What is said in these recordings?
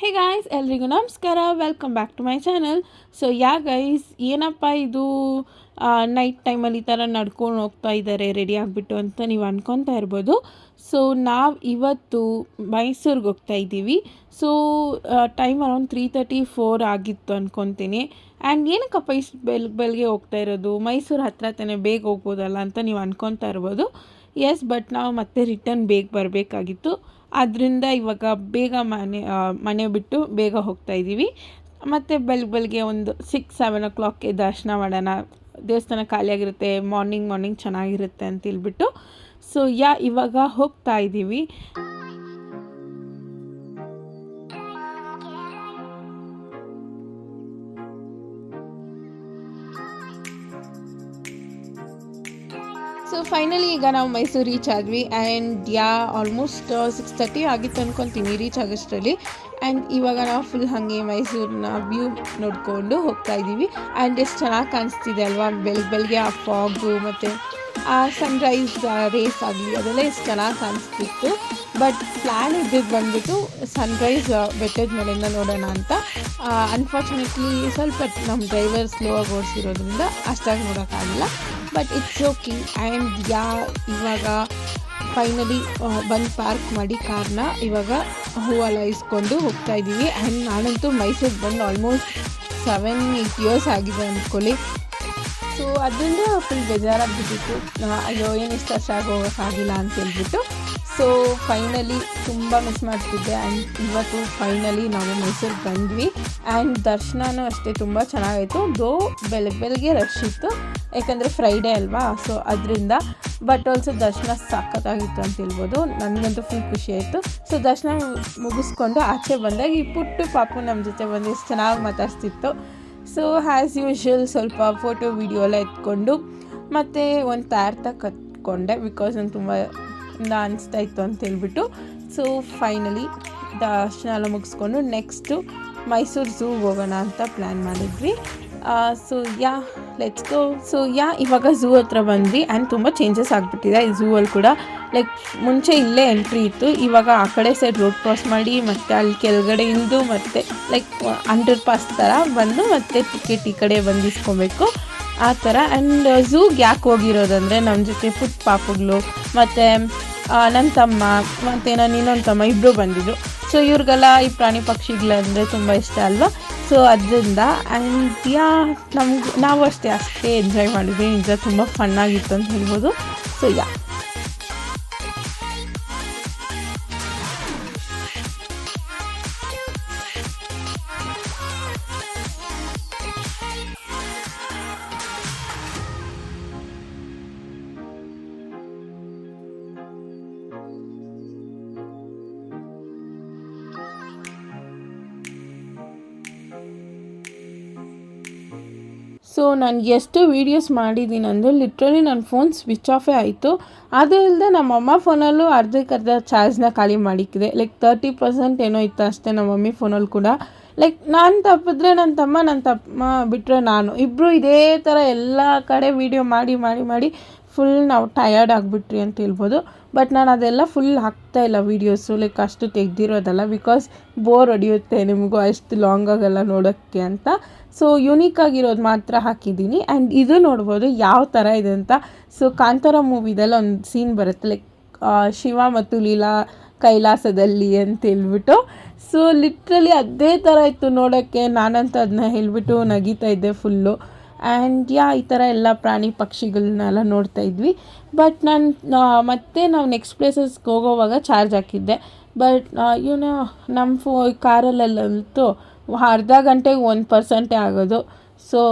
ಹೇ guys ಎಲ್ರಿಗೂ ನಮಸ್ಕಾರ. Welcome back to my channel so yeah guys ಏನಪ್ಪ ಇದು ನೈಟ್ ಟೈಮಲ್ಲಿ ಈ ಥರ ನಡ್ಕೊಂಡು ಹೋಗ್ತಾ ಇದ್ದಾರೆ ರೆಡಿ ಆಗಿಬಿಟ್ಟು ಅಂತ ನೀವು ಅನ್ಕೊತಾ ಇರ್ಬೋದು. ಸೊ ನಾವು ಇವತ್ತು ಮೈಸೂರಿಗೆ ಹೋಗ್ತಾ ಇದ್ದೀವಿ. So time around three thirty four ಆಗಿತ್ತು ಅಂದ್ಕೊತೀನಿ ಆ್ಯಂಡ್ ಏನಕ್ಕಪ್ಪ ಇಷ್ಟು ಬೆಲ್ ಬೆಳಗ್ಗೆ ಹೋಗ್ತಾ ಇರೋದು? ಮೈಸೂರು ಹತ್ರ ತಾನೇ ಬೇಗ ಹೋಗ್ಬೋದಲ್ಲ ಅಂತ ನೀವು ಅನ್ಕೊತಾ ಇರ್ಬೋದು. ಎಸ್ ಬಟ್ ನಾವು ಮತ್ತೆ ರಿಟರ್ನ್ ಬೇಗ ಬರಬೇಕಾಗಿತ್ತು. ಅದರಿಂದ ಇವಾಗ ಬೇಗ ಮನೆ ಮನೆ ಬಿಟ್ಟು ಬೇಗ ಹೋಗ್ತಾ ಇದ್ದೀವಿ. ಮತ್ತು ಬೆಳಗ್ಗೆ ಬೆಳಗ್ಗೆ ಒಂದು ಸಿಕ್ಸ್ ಸೆವೆನ್ ಓ ಕ್ಲಾಕ್ಗೆ ದರ್ಶನ ಮಾಡೋಣ. ದೇವಸ್ಥಾನ ಖಾಲಿಯಾಗಿರುತ್ತೆ ಮಾರ್ನಿಂಗ್ ಮಾರ್ನಿಂಗ್ ಚೆನ್ನಾಗಿರುತ್ತೆ ಅಂತ ಹೇಳ್ಬಿಟ್ಟು. ಸೊ ಯಾ, ಇವಾಗ ಹೋಗ್ತಾ ಇದ್ದೀವಿ. ಫೈನಲಿ ಈಗ ನಾವು ಮೈಸೂರು ರೀಚ್ ಆದ್ವಿ. And yeah almost six thirty ಆಗಿತ್ತು ಅಂದ್ಕೊತೀನಿ ರೀಚ್ ಆಗೋಷ್ಟರಲ್ಲಿ. ಆ್ಯಂಡ್ ಇವಾಗ ನಾವು ಫುಲ್ ಹಾಗೆ ಮೈಸೂರಿನ ವ್ಯೂ ನೋಡಿಕೊಂಡು ಹೋಗ್ತಾ ಇದ್ದೀವಿ. ಆ್ಯಂಡ್ ಎಷ್ಟು ಚೆನ್ನಾಗಿ ಕಾಣಿಸ್ತಿದೆ ಅಲ್ವಾ? ಬೆಳಗ್ಗೆ ಬೆಳಗ್ಗೆ ಆ ಫಾಗು ಮತ್ತು ಸನ್ರೈಸ್ ರೇಸ್ ಆಗಲಿ, ಅದೆಲ್ಲ ಎಷ್ಟು ಚೆನ್ನಾಗಿ ಕಾಣಿಸ್ತಿತ್ತು. ಬಟ್ ಪ್ಲ್ಯಾನ್ ಇದ್ದಿದ್ದು ಬಂದುಬಿಟ್ಟು ಸನ್ರೈಸ್ ಬೆಟ್ಟದ ಮೇಲಿಂದ ನೋಡೋಣ ಅಂತ. ಅನ್ಫಾರ್ಚುನೇಟ್ಲಿ ಸ್ವಲ್ಪ ನಮ್ಮ ಡ್ರೈವರ್ ಸ್ಲೋ ಆಗಿ ಓಡಿಸಿರೋದ್ರಿಂದ ಅಷ್ಟಾಗಿ ನೋಡೋಕ್ಕಾಗಿಲ್ಲ. ಬಟ್ ಇಟ್ಸ್ ಓಕೆ ಆ್ಯಂಡ್ ಯಾ, ಇವಾಗ ಫೈನಲಿ ಬಂದು ಪಾರ್ಕ್ ಮಾಡಿ ಕಾರ್ನ ಇವಾಗ ಹೂವೆಲ್ಲ ಇಸ್ಕೊಂಡು ಹೋಗ್ತಾ ಇದ್ದೀವಿ. ಆ್ಯಂಡ್ ನಾನಂತೂ ಮೈಸೂರಿಗೆ ಬಂದು ಆಲ್ಮೋಸ್ಟ್ ಸೆವೆನ್ ಏಯ್ಟ್ ಇಯರ್ಸ್ ಆಗಿದೆ ಅಂದ್ಕೊಳ್ಳಿ ಸೊ, ಅದರಿಂದ ಫುಲ್ ಬೇಜಾರಾಗ್ಬಿಟ್ಟಿತ್ತು. ಅಯ್ಯೋ, ಏನು ಇಷ್ಟು ವರ್ಷ ಆಗೋ ಹೋಗೋಕ್ಕಾಗಿಲ್ಲ ಅಂತ ಹೇಳ್ಬಿಟ್ಟು ಸೊ ಫೈನಲಿ ತುಂಬ ಮಿಸ್ ಮಾಡ್ತಿದ್ದೆ. ಆ್ಯಂಡ್ ಇವತ್ತು ಫೈನಲಿ ನಾವು ಮೈಸೂರಿಗೆ ಬಂದ್ವಿ. ಆ್ಯಂಡ್ ದರ್ಶನವೂ ಅಷ್ಟೇ ತುಂಬ ಚೆನ್ನಾಗಾಯಿತು. ದೋ ಬೆಳಗ್ಗೆ ಬೆಳಗ್ಗೆ ರಶ್ ಇತ್ತು. ಯಾಕಂದರೆ ಫ್ರೈಡೇ ಅಲ್ವಾ? ಸೊ ಅದರಿಂದ ಬಟ್ ಆಲ್ಸೋ ದರ್ಶನ ಸಖತ್ತಾಗಿತ್ತು ಅಂತ ಹೇಳ್ಬೋದು ನನಗಂತೂ ಫುಲ್ ಖುಷಿ ಆಯಿತು. ಸೊ ದರ್ಶನ ಮುಗಿಸ್ಕೊಂಡು ಆಚೆ ಬಂದಾಗ ಈ ಪುಟ್ಟು ಪಾಪು ನಮ್ಮ ಜೊತೆ ಬಂದು ಚೆನ್ನಾಗಿ ಮಾತಾಡ್ತಿತ್ತು ಸೊ ಆ್ಯಸ್ ಯೂಶ್ವಲ್ ಸ್ವಲ್ಪ ಫೋಟೋ ವಿಡಿಯೋ ಎಲ್ಲ ಎತ್ಕೊಂಡು, ಮತ್ತು ಒಂದು ತಾರ್ತ ಕತ್ಕೊಂಡೆ ಬಿಕಾಸ್ ನಂಗೆ ತುಂಬ ಅನಿಸ್ತಾ ಇತ್ತು ಅಂತ ಹೇಳ್ಬಿಟ್ಟು. ಸೊ ಫೈನಲಿ ದರ್ಶನ ಎಲ್ಲ ಮುಗಿಸ್ಕೊಂಡು ನೆಕ್ಸ್ಟು ಮೈಸೂರು ಝೂ ಹೋಗೋಣ ಅಂತ ಪ್ಲ್ಯಾನ್ ಮಾಡಿದ್ವಿ. So yeah let's go so ಯಾ ಇವಾಗ ಝೂ ಹತ್ರ ಬಂದ್ವಿ ಆ್ಯಂಡ್ ತುಂಬ ಚೇಂಜಸ್ ಆಗಿಬಿಟ್ಟಿದೆ. ಈ ಝೂವಲ್ಲಿ ಕೂಡ ಲೈಕ್ ಮುಂಚೆ ಇಲ್ಲೇ ಎಂಟ್ರಿ ಇತ್ತು. ಇವಾಗ ಆ ಕಡೆ ಸೈಡ್ ರೋಡ್ ಕ್ರಾಸ್ ಮಾಡಿ ಮತ್ತು ಅಲ್ಲಿ ಕೆಳಗಡೆ ಇಳಿದು ಮತ್ತು ಲೈಕ್ ಅಂಡರ್ ಪಾಸ್ ಥರ ಬಂದು ಮತ್ತೆ ಟಿಕೆಟ್ ಈ ಕಡೆ ಬಂದು ಇಸ್ಕೊಬೇಕು ಆ ಥರ ಆ್ಯಂಡ್ ಝೂಗೆ ಯಾಕೆ ಹೋಗಿರೋದಂದರೆ ನಮ್ಮ ಜೊತೆ ಫುಟ್ ಪಾಪುಗಳು, ಮತ್ತು ನನ್ನ ತಮ್ಮ, ಮತ್ತು ನಾನು ಇನ್ನೊಂದು ತಮ್ಮ ಇಬ್ಬರು ಬಂದಿದ್ದು ಸೊ ಇವ್ರಿಗೆಲ್ಲ ಈ ಪ್ರಾಣಿ ಪಕ್ಷಿಗಳಂದರೆ ತುಂಬ ಇಷ್ಟ ಅಲ್ವಾ? ಸೊ ಅದರಿಂದ ಆ್ಯಂಡ್ ಯಾ, ನಮ್ಗೆ, ನಾವು ಅಷ್ಟೇ ಅಷ್ಟೇ ಎಂಜಾಯ್ ಮಾಡಿದ್ವಿ. ನಿಜ ತುಂಬ ಫನ್ನಾಗಿತ್ತು ಅಂತ ಹೇಳ್ಬೋದು. ಸೊ ಯಾ ಸೊ ನಾನು ಎಷ್ಟು ವೀಡಿಯೋಸ್ ಮಾಡಿದ್ದೀನಿ ಅಂದರೆ ಲಿಟ್ರಲಿ ನನ್ನ ಫೋನ್ ಸ್ವಿಚ್ ಆಫೇ ಆಯಿತು. ಅದು ಇಲ್ಲದೆ ನಮ್ಮ ಅಮ್ಮ ಫೋನಲ್ಲೂ ಅರ್ಧಕ್ಕರ್ಧ ಚಾರ್ಜ್ನ ಖಾಲಿ ಮಾಡಿಕ್ಕಿದೆ. ಲೈಕ್ ತರ್ಟಿ ಪರ್ಸೆಂಟ್ ಏನೋ ಇತ್ತು ಅಷ್ಟೇ ನಮ್ಮ ಮಮ್ಮಿ ಫೋನಲ್ಲಿ ಕೂಡ. ಲೈಕ್ ನಾನು ತಪ್ಪಿದ್ರೆ ನನ್ನ ತಮ್ಮ ನನ್ನ ತಮ್ಮ ಬಿಟ್ಟರೆ ನಾನು. ಇಬ್ಬರು ಇದೇ ಥರ ಎಲ್ಲ ಕಡೆ ವೀಡಿಯೋ ಮಾಡಿ ಮಾಡಿ ಮಾಡಿ ಫುಲ್ ನಾವು ಟಯರ್ಡ್ ಆಗಿಬಿಟ್ರಿ ಅಂತ ಹೇಳ್ಬೋದು. ಬಟ್ ನಾನು ಅದೆಲ್ಲ ಫುಲ್ ಹಾಕ್ತಾ ಇಲ್ಲ ವೀಡಿಯೋಸು ಲೈಕ್ ಅಷ್ಟು ತೆಗ್ದಿರೋದಲ್ಲ ಬಿಕಾಸ್ ಬೋರ್ ಹೊಡೆಯುತ್ತೆ ನಿಮಗೂ ಅಷ್ಟು ಲಾಂಗ್ ಆಗೋಲ್ಲ ನೋಡೋಕ್ಕೆ ಅಂತ. ಸೊ ಯುನೀಕ್ ಆಗಿರೋದು ಮಾತ್ರ ಹಾಕಿದ್ದೀನಿ. ಆ್ಯಂಡ್ ಇದು ನೋಡ್ಬೋದು ಯಾವ ಥರ ಇದೆ ಅಂತ. ಸೊ ಕಾಂತಾರ ಮೂವಿದೆಲ್ಲ ಒಂದು ಸೀನ್ ಬರುತ್ತೆ ಲೈಕ್ ಶಿವ ಮತ್ತು ಲೀಲಾ ಕೈಲಾಸದಲ್ಲಿ ಅಂತ ಹೇಳ್ಬಿಟ್ಟು. ಸೊ ಲಿಟ್ರಲಿ ಅದೇ ಥರ ಇತ್ತು ನೋಡೋಕ್ಕೆ. ನಾನಂತೂ ಅದನ್ನ ಹೇಳ್ಬಿಟ್ಟು ನಗೀತಾ ಇದ್ದೆ ಫುಲ್ಲು ಆ್ಯಂಡ್ ಯಾ ಈ ಥರ ಎಲ್ಲ ಪ್ರಾಣಿ ಪಕ್ಷಿಗಳನ್ನೆಲ್ಲ ನೋಡ್ತಾ ಇದ್ವಿ ಬಟ್ ನಾನು ಮತ್ತೆ ನಾವು ನೆಕ್ಸ್ಟ್ ಪ್ಲೇಸಸ್ಗೆ ಹೋಗೋವಾಗ ಚಾರ್ಜ್ ಹಾಕಿದ್ದೆ ಬಟ್ ಇವನು ನಮ್ಮ ಫೋ ಕಾರಲ್ಲಂತೂ ಅರ್ಧ ಗಂಟೆಗೆ ಒಂದು ಪರ್ಸೆಂಟೇ ಆಗೋದು ಸೊ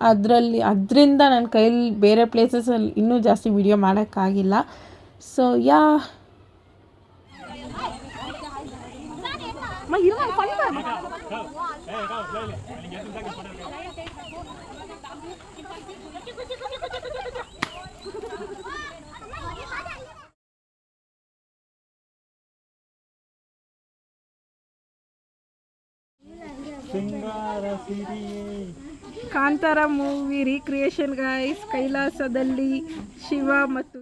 ಅದರಲ್ಲಿ ಅದರಿಂದ ನನ್ನ ಕೈಯಲ್ಲಿ ಬೇರೆ ಪ್ಲೇಸಸಲ್ಲಿ ಇನ್ನೂ ಜಾಸ್ತಿ ವಿಡಿಯೋ ಮಾಡೋಕ್ಕಾಗಿಲ್ಲ so yeah Kantara movie recreation guys ಕೈಲಾಸದಲ್ಲಿ Shiva ಮತ್ತು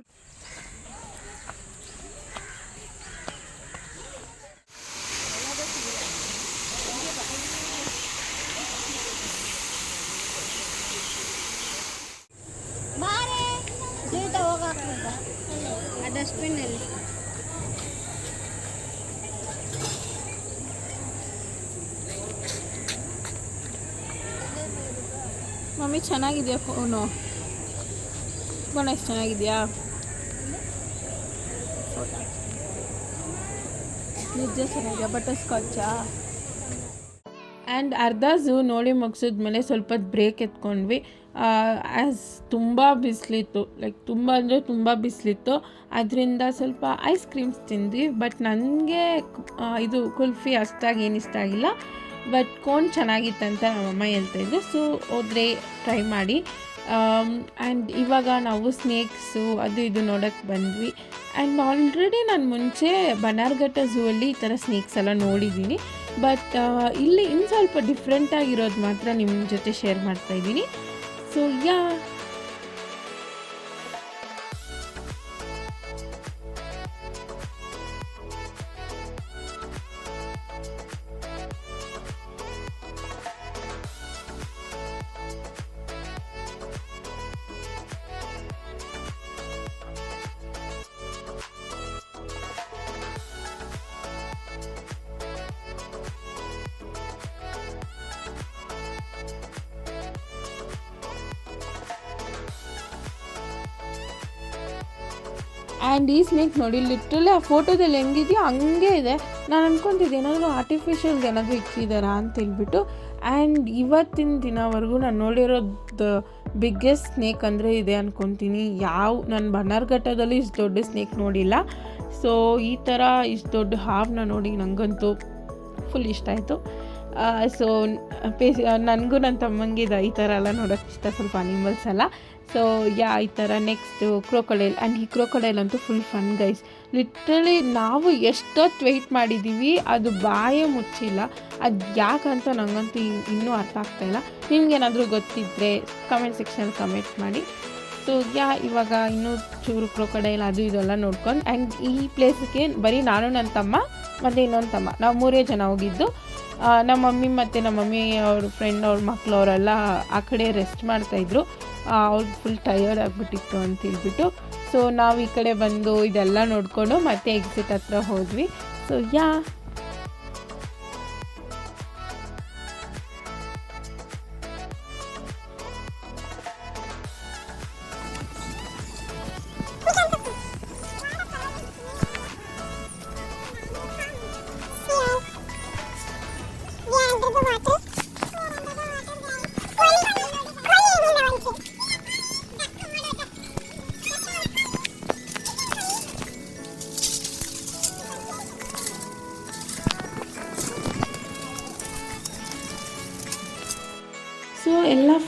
ಮಮ್ಮಿ ಚೆನ್ನಾಗಿದೆಯಾ ಫೋನು? ಗಣೇಶ್ ಚೆನ್ನಾಗಿದೆಯಾ? ನಿಜ ಚೆನ್ನಾಗಿದೆಯಾ? ಬಟರ್ ಸ್ಕಾಚಾ? ಆ್ಯಂಡ್ ಅರ್ಧ ಝೂ ನೋಡಿ ಮುಗಿಸಿದ್ಮೇಲೆ ಸ್ವಲ್ಪ ಬ್ರೇಕ್ ಎತ್ಕೊಂಡ್ವಿ. ಆ್ಯಸ್ ತುಂಬ ಬಿಸಿಲಿತ್ತು. ಲೈಕ್ ತುಂಬ ಅಂದರೆ ತುಂಬ ಬಿಸಿಲಿತ್ತು. ಅದರಿಂದ ಸ್ವಲ್ಪ ಐಸ್ ಕ್ರೀಮ್ಸ್ ತಿಂದ್ವಿ. ಬಟ್ ನನಗೆ ಇದು ಕುಲ್ಫಿ ಅಷ್ಟಾಗಿ ಏನು ಇಷ್ಟ ಆಗಿಲ್ಲ. ಬಟ್ ಕೋನ್ ಚೆನ್ನಾಗಿತ್ತಂತ ನಮ್ಮಮ್ಮ ಹೇಳ್ತಾಯಿದ್ರು ಸೊ ಹೋದ್ರೆ ಟ್ರೈ ಮಾಡಿ. ಆ್ಯಂಡ್ ಇವಾಗ ನಾವು ಸ್ನೇಕ್ಸು ಅದು ಇದು ನೋಡೋಕ್ಕೆ ಬಂದ್ವಿ. ಆ್ಯಂಡ್ ಆಲ್ರೆಡಿ ನಾನು ಮುಂಚೆ ಬನಾರ್ಘಟ್ಟ ಝೂ ಅಲ್ಲಿ ಈ ಥರ ಸ್ನೇಕ್ಸ್ ಎಲ್ಲ ನೋಡಿದ್ದೀನಿ. ಬಟ್ ಇಲ್ಲಿ ಇನ್ನು ಸ್ವಲ್ಪ ಡಿಫ್ರೆಂಟಾಗಿರೋದು ಮಾತ್ರ ನಿಮ್ಮ ಜೊತೆ ಶೇರ್ ಮಾಡ್ತಾ ಇದ್ದೀನಿ ಸೊ ಆ್ಯಂಡ್ ಈ ಸ್ನೇಕ್ ನೋಡಿ ಲಿಟ್ರಲಿ ಆ ಫೋಟೋದಲ್ಲಿ ಹೆಂಗಿದೆಯೋ ಹಂಗೆ ಇದೆ. ನಾನು ಅಂದ್ಕೊತಿದ್ದೆ ಏನಾದರೂ ಆರ್ಟಿಫಿಷಿಯಲ್ಗೆ ಏನಾದರೂ ಇಕ್ಕಿದ್ದಾರಾ ಅಂತ ಹೇಳ್ಬಿಟ್ಟು. ಆ್ಯಂಡ್ ಇವತ್ತಿನ ದಿನವರೆಗೂ ನಾನು ನೋಡಿರೋದು ಬಿಗ್ಗೆಸ್ಟ್ ಸ್ನೇಕ್ ಅಂದರೆ ಇದೆ ಅಂದ್ಕೊತೀನಿ ಯಾವ, ನಾನು ಬನ್ನಾರ್ಘಟ್ಟದಲ್ಲಿ ಇಷ್ಟು ದೊಡ್ಡ ಸ್ನೇಕ್ ನೋಡಿಲ್ಲ. ಸೊ ಈ ಥರ ಇಷ್ಟು ದೊಡ್ಡ ಹಾವನ್ನ ನೋಡಿ ನನಗಂತೂ ಫುಲ್ ಇಷ್ಟ ಆಯಿತು. ಸೊ ಪೇಸ್ ನನಗೂ ನನ್ನ ತಮ್ಮಂಗೆ ಇದು ಈ ಥರ ಎಲ್ಲ ನೋಡೋಕ್ಕೆ ಇಷ್ಟ ಸ್ವಲ್ಪ ಅನಿಮಲ್ಸ್ ಎಲ್ಲ. ಸೊ ಯಾ, ಈ ಥರ ನೆಕ್ಸ್ಟು ಕ್ರೋಕೊಡೈಲ್ ಆ್ಯಂಡ್ ಈ ಕ್ರೋಕೊಡೈಲ್ ಅಂತೂ ಫುಲ್ ಫನ್ ಗೈಸ್ ಲಿಟ್ರಲಿ ನಾವು ಎಷ್ಟೊತ್ತು ವೆಯ್ಟ್ ಮಾಡಿದ್ದೀವಿ ಅದು ಬಾಯೇ ಮುಚ್ಚಿಲ್ಲ. ಅದು ಯಾಕಂತ ನನಗಂತೂ ಇನ್ನೂ ಅರ್ಥ ಆಗ್ತಾಯಿಲ್ಲ ನಿಮ್ಗೇನಾದರೂ ಗೊತ್ತಿದ್ದರೆ ಕಮೆಂಟ್ ಸೆಕ್ಷನಲ್ಲಿ ಕಮೆಂಟ್ ಮಾಡಿ. ಸೊ ಯಾ, ಇವಾಗ ಇನ್ನೂ ಚೂರು ಕ್ರೋಕೊಡೈಲ್ ಅದು ಇದೆಲ್ಲ ನೋಡ್ಕೊಂಡು ಆ್ಯಂಡ್ ಈ ಪ್ಲೇಸಿಗೆ ಬರೀ ನಾನು ನನ್ನ ತಮ್ಮ, ಮತ್ತು ಇನ್ನೊಂದು ತಮ್ಮ. ನಾವು ಮೂರೇ ಜನ ಹೋಗಿದ್ದು. ನಮ್ಮ ಮಮ್ಮಿ ಮತ್ತು ನಮ್ಮ ಮಮ್ಮಿ, ಅವ್ರ ಫ್ರೆಂಡ್ ಅವ್ರ ಮಕ್ಕಳು ಅವರೆಲ್ಲ ಆ ಕಡೆ ರೆಸ್ಟ್ ಮಾಡ್ತಾಯಿದ್ರು ಅವ್ರು ಫುಲ್ ಟಯರ್ಡ್ ಆಗಿಬಿಟ್ಟಿತ್ತು ಅಂತ ಹೇಳ್ಬಿಟ್ಟು. ಸೊ ನಾವು ಈ ಕಡೆ ಬಂದು ಇದೆಲ್ಲ ನೋಡಿಕೊಂಡು ಮತ್ತೆ ಎಕ್ಸಿಟ್ ಹತ್ರ ಹೋದ್ವಿ. ಸೊ ಯಾ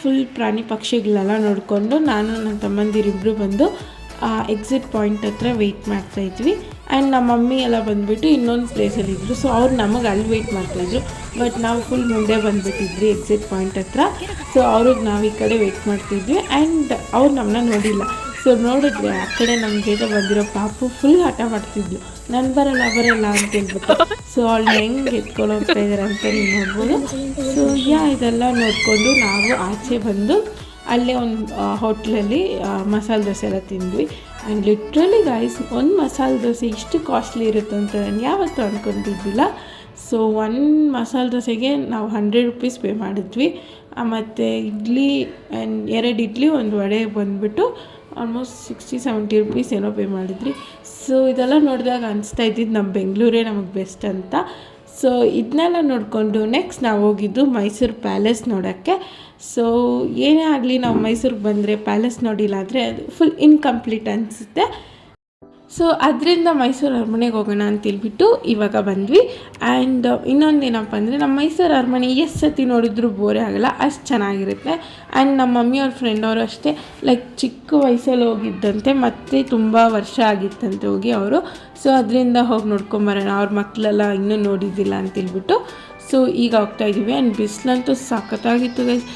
ಫುಲ್ ಪ್ರಾಣಿ ಪಕ್ಷಿಗಳೆಲ್ಲ ನೋಡಿಕೊಂಡು ನಾನು ನನ್ನ ತಮ್ಮಂದಿರಿಬ್ಬರು ಬಂದು ಎಕ್ಸಿಟ್ ಪಾಯಿಂಟ್ ಹತ್ರ ವೆಯ್ಟ್ ಮಾಡ್ತಾಯಿದ್ವಿ ಆ್ಯಂಡ್ ನಮ್ಮ ಮಮ್ಮಿ ಎಲ್ಲ ಬಂದುಬಿಟ್ಟು ಇನ್ನೊಂದು ಪ್ಲೇಸಲ್ಲಿದ್ದರು ಸೊ ಅವ್ರು ನಮಗೆ ಅಲ್ಲಿ ವೆಯ್ಟ್ ಮಾಡ್ತಾಯಿದ್ರು ಬಟ್ ನಾವು ಫುಲ್ ಮುಂದೆ ಬಂದುಬಿಟ್ಟಿದ್ವಿ ಎಕ್ಸಿಟ್ ಪಾಯಿಂಟ್ ಹತ್ರ. ಸೊ ಅವ್ರಿಗೆ ನಾವು ಈ ಕಡೆ ವೆಯ್ಟ್ ಮಾಡ್ತಿದ್ವಿ. ಆ್ಯಂಡ್ ಅವ್ರು ನಮ್ಮನ್ನ ನೋಡಿಲ್ಲ. ಸೊ ನೋಡಿದ್ರೆ ಆ ಕಡೆ ನಮ್ಮ ಜೊತೆ ಬಂದಿರೋ ಪಾಪು ಫುಲ್ ಆಟ ಮಾಡ್ತಿದ್ಲು. ನಾನು ಬರಲ್ಲ ಬರಲ್ಲ ಅಂತ ಹೇಳ್ಬಿಟ್ಟು. ಸೊ ಅವ್ಳು ಹೆಂಗೆ ಎತ್ಕೊಂಡು ಹೋಗ್ತಾ ಇದ್ದಾರೆ ಅಂತ ನೀವು ನೋಡ್ಬೋದು. ಸೊ ಯಾ, ಇದೆಲ್ಲ ನೋಡಿಕೊಂಡು ನಾವು ಆಚೆ ಬಂದು ಅಲ್ಲೇ ಒಂದು ಹೋಟ್ಲಲ್ಲಿ ಮಸಾಲೆ ದೋಸೆ ಎಲ್ಲ ತಿಂದ್ವಿ. ಆ್ಯಂಡ್ ಲಿಟ್ರಲಿ ಗಾಯ್ಸ್ ಒಂದು ಮಸಾಲೆ ದೋಸೆ ಇಷ್ಟು ಕಾಸ್ಟ್ಲಿ ಇರುತ್ತೆ ಅಂತ ನಾನು ಯಾವತ್ತೂ ಅಂದ್ಕೊಂಡಿದ್ದಿಲ್ಲ ಸೊ ಒನ್ ಮಸಾಲೆ ದೋಸೆಗೆ ನಾವು ಹಂಡ್ರೆಡ್ ರುಪೀಸ್ ಪೇ ಮಾಡಿದ್ವಿ. ಮತ್ತು ಇಡ್ಲಿ ಆ್ಯಂಡ್ ಎರಡು ಇಡ್ಲಿ, ಒಂದು ವಡೆ ಬಂದುಬಿಟ್ಟು ಆಲ್ಮೋಸ್ಟ್ ಸಿಕ್ಸ್ಟಿ ಸೆವೆಂಟಿ ರುಪೀಸ್ ಏನೋ ಪೇ ಮಾಡಿದ್ರಿ. ಸೊ ಇದೆಲ್ಲ ನೋಡಿದಾಗ ಅನಿಸ್ತಾ ಇದ್ದಿದ್ದು ನಮ್ಮ ಬೆಂಗಳೂರೇ ನಮಗೆ ಬೆಸ್ಟ್ ಅಂತ. ಸೊ ಇದನ್ನೆಲ್ಲ ನೋಡಿಕೊಂಡು ನೆಕ್ಸ್ಟ್ ನಾವು ಹೋಗಿದ್ದು ಮೈಸೂರು ಪ್ಯಾಲೇಸ್ ನೋಡೋಕ್ಕೆ. ಸೊ ಏನೇ ಆಗಲಿ ನಾವು ಮೈಸೂರಿಗೆ ಬಂದರೆ ಪ್ಯಾಲೇಸ್ ನೋಡಿಲ್ಲ ಅಂದರೆ ಅದು ಫುಲ್ ಇನ್ಕಂಪ್ಲೀಟ್ ಅನಿಸುತ್ತೆ. ಸೊ ಅದರಿಂದ ಮೈಸೂರು ಅರಮನೆಗೆ ಹೋಗೋಣ ಅಂತೇಳ್ಬಿಟ್ಟು ಇವಾಗ ಬಂದ್ವಿ. ಆ್ಯಂಡ್ ಇನ್ನೊಂದೇನಪ್ಪ ಅಂದರೆ ನಮ್ಮ ಮೈಸೂರು ಅರಮನೆ ಎಷ್ಟು ಸತಿ ನೋಡಿದ್ರು ಬೋರೇ ಆಗೋಲ್ಲ, ಅಷ್ಟು ಚೆನ್ನಾಗಿರುತ್ತೆ. ಆ್ಯಂಡ್ ನಮ್ಮ ಮಮ್ಮಿಯವ್ರ ಫ್ರೆಂಡ್ ಅವರು ಅಷ್ಟೇ ಲೈಕ್ ಚಿಕ್ಕ ವಯಸ್ಸಲ್ಲಿ ಹೋಗಿದ್ದಂತೆ, ಮತ್ತೆ ತುಂಬ ವರ್ಷ ಆಗಿತ್ತಂತೆ ಹೋಗಿ ಅವರು. ಸೊ ಅದರಿಂದ ಹೋಗಿ ನೋಡ್ಕೊಂಬರೋಣ ಅವ್ರ ಮಕ್ಕಳೆಲ್ಲ ಇನ್ನೂ ನೋಡಿದ್ದಿಲ್ಲ ಅಂತೇಳ್ಬಿಟ್ಟು ಸೊ ಈಗ ಹೋಗ್ತಾ ಇದ್ದೀವಿ ಆ್ಯಂಡ್ ಬಿಸಿಲಂತೂ ಸಖತ್ತಾಗಿತ್ತು ಗೈಸ್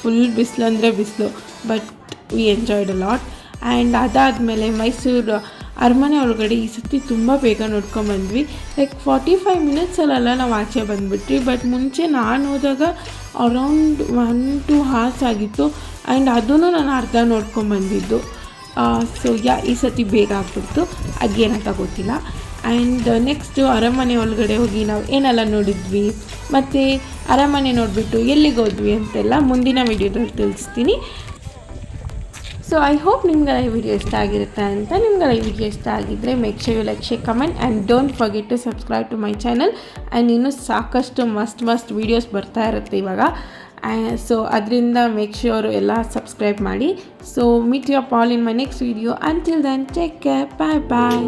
ಫುಲ್ ಬಿಸಿಲು ಅಂದರೆ ಬಿಸಿಲು but we enjoyed a lot and ಅದಾದಮೇಲೆ ಮೈಸೂರು ಅರಮನೆ ಒಳಗಡೆ ಈ ಸತಿ ತುಂಬ ಬೇಗ ನೋಡ್ಕೊಂಬಂದ್ವಿ ಲೈಕ್ ಫಾರ್ಟಿ ಫೈವ್ ಮಿನಿಟ್ಸಲ್ಲೆಲ್ಲ ನಾವು ಆಚೆ ಬಂದುಬಿಟ್ವಿ. ಬಟ್ ಮುಂಚೆ ನಾನು ಹೋದಾಗ ಅರೌಂಡ್ ಒನ್ ಟು ಹಾರ್ಸ್ ಆಗಿತ್ತು. ಆ್ಯಂಡ್ ಅದೂ ನಾನು ಅರ್ಧ ನೋಡ್ಕೊಂಬಂದಿದ್ದು ಸೊ ಯಾ ಈ ಸತಿ ಬೇಗ ಆಗ್ಬಿಡ್ತು. ಅದೇನಂತ ಗೊತ್ತಿಲ್ಲ ಆ್ಯಂಡ್ ನೆಕ್ಸ್ಟು ಅರಮನೆ ಒಳಗಡೆ ಹೋಗಿ ನಾವು ಏನೆಲ್ಲ ನೋಡಿದ್ವಿ? ಮತ್ತು ಅರಮನೆ ನೋಡಿಬಿಟ್ಟು ಎಲ್ಲಿಗೆ ಹೋದ್ವಿ ಅಂತೆಲ್ಲ ಮುಂದಿನ ವಿಡಿಯೋದಲ್ಲಿ ತಿಳಿಸ್ತೀನಿ. ಸೊ ಐ ಹೋಪ್ ನಿಮ್ಗೆಲ್ಲ ಈ ವಿಡಿಯೋ ಇಷ್ಟ ಆಗಿರುತ್ತೆ ಅಂತ ನಿಮ್ಗೆಲ್ಲ ಈ ವಿಡಿಯೋ ಇಷ್ಟ ಆಗಿದ್ದರೆ make sure you like share comment and don't forget to subscribe to my channel and ಇನ್ನೂ ಸಾಕಷ್ಟು ಮಸ್ತ್ ಮಸ್ತ್ ವೀಡಿಯೋಸ್ ಬರ್ತಾ ಇರುತ್ತೆ ಇವಾಗ. ಸೊ ಅದರಿಂದ ಮೇಕ್ ಶ್ಯೂರ್ ಎಲ್ಲ ಸಬ್ಸ್ಕ್ರೈಬ್ ಮಾಡಿ. So meet your pal in my next video until then take care bye bye